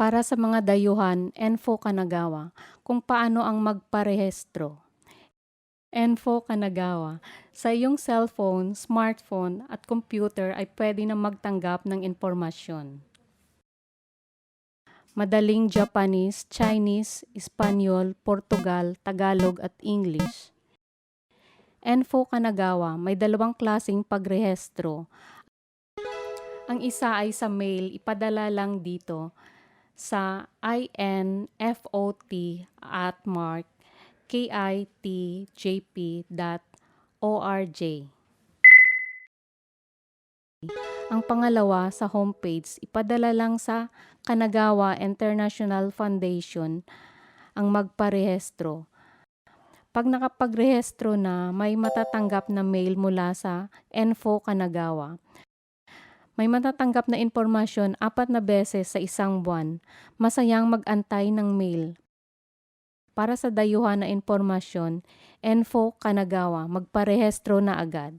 Para sa mga dayuhan, Enfo Kanagawa, kung paano ang magparehistro. Enfo Kanagawa, sa iyong cellphone, smartphone at computer ay pwede na magtanggap ng impormasyon. Madaling Japanese, Chinese, Espanyol, Portugal, Tagalog at English. Enfo Kanagawa, may dalawang klasing pagrehestro. Ang isa ay sa mail, ipadala lang dito sa infot at mark kitjp.org. Ang pangalawa sa homepage, ipadala lang sa Kanagawa International Foundation ang magparehestro. Pag nakapagrehestro na, may matatanggap na mail mula sa Enfo Kanagawa. May matatanggap na impormasyon apat na beses sa isang buwan. Masayang mag-antay ng mail. Para sa dayuhan na impormasyon, Enfo Kanagawa, magparehestro na agad.